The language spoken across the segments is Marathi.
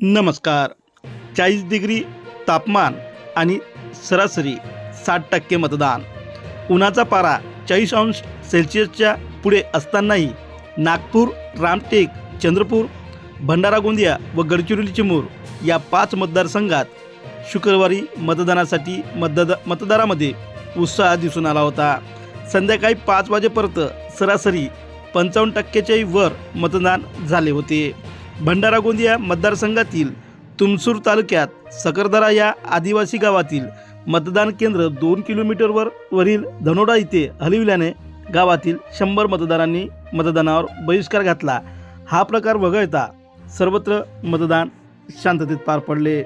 नमस्कार. चाळीस डिग्री तापमान आणि सरासरी साठ टक्के मतदान. उन्हाचा पारा चाळीस अंश सेल्सिअसच्या पुढे असतानाही नागपूर रामटेक चंद्रपूर भंडारा गोंदिया व गडचिरोली चिमूर या पाच मतदारसंघात शुक्रवारी मतदानासाठी मतदा मतदारामध्ये उत्साह दिसून आला होता. संध्याकाळी पाच वाजेपर्यंत सरासरी पंचावन्न टक्क्याच्याही वर मतदान झाले होते. भंडारा गोंदिया मतदारसंघातील तुमसूर तालुक्यात सकरदरा या आदिवासी गावातील मतदान केंद्र दोन किलोमीटरवर वरील धनोडा इथे हलविल्याने गावातील शंभर मतदारांनी मतदानावर बहिष्कार घातला. हा प्रकार वगळता सर्वत्र मतदान शांततेत पार पडले.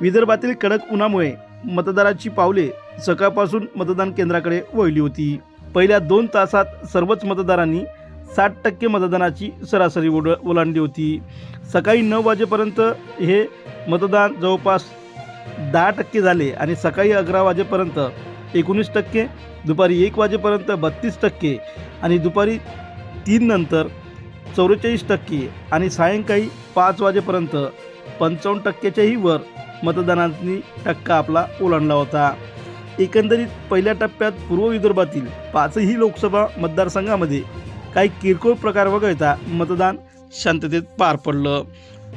विदर्भातील कडक उन्हामुळे मतदाराची पावले सकाळपासून मतदान केंद्राकडे वळली होती. पहिल्या दोन तासात सर्वच मतदारांनी साठ टक्के मतदानाची सरासरी ओढ ओलांडली होती. सकाळी नऊ वाजेपर्यंत हे मतदान जवळपास दहा टक्के झाले आणि सकाळी अकरा वाजेपर्यंत एकोणीस टक्के दुपारी एक वाजेपर्यंत बत्तीस टक्के आणि दुपारी तीन नंतर चौवेचाळीस टक्के आणि सायंकाळी पाच वाजेपर्यंत पंचावन्न टक्क्याच्याही वर मतदानांनी टक्का आपला ओलांडला होता. एकंदरीत पहिल्या टप्प्यात पूर्व विदर्भातील पाचही लोकसभा मतदारसंघामध्ये काही किरकोळ प्रकार वगळता मतदान शांततेत पार पडलं.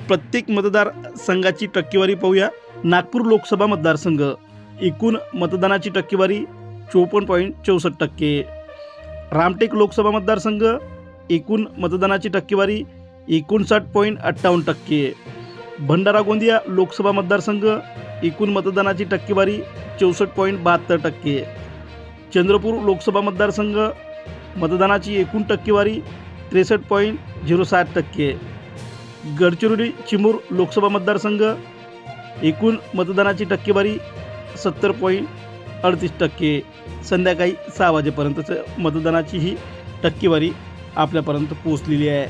प्रत्येक मतदार संघाची टक्केवारी पाहूया. नागपूर लोकसभा मतदारसंघ. एकूण मतदानाची टक्केवारी चोपन्न पॉईंट चौसष्ट टक्के. रामटेक लोकसभा मतदारसंघ. एकूण मतदानाची टक्केवारी एकोणसाठ पॉईंट अठ्ठावन्न टक्के. भंडारा गोंदिया लोकसभा मतदारसंघ. एकूण मतदानाची टक्केवारी चौसष्ट पॉईंट बहात्तर टक्के. चंद्रपूर लोकसभा मतदारसंघ. मतदानाची एकूण टक्केवारी त्रेसष्ट पॉईंट झिरो सात टक्के. गडचिरोली चिमूर लोकसभा मतदारसंघ एकूण मतदानाची टक्केवारी सत्तर पॉईंट अडतीस टक्के. संध्याकाळी सहा वाजेपर्यंतचं मतदानाची ही टक्केवारी आपल्यापर्यंत पोहोचलेली आहे.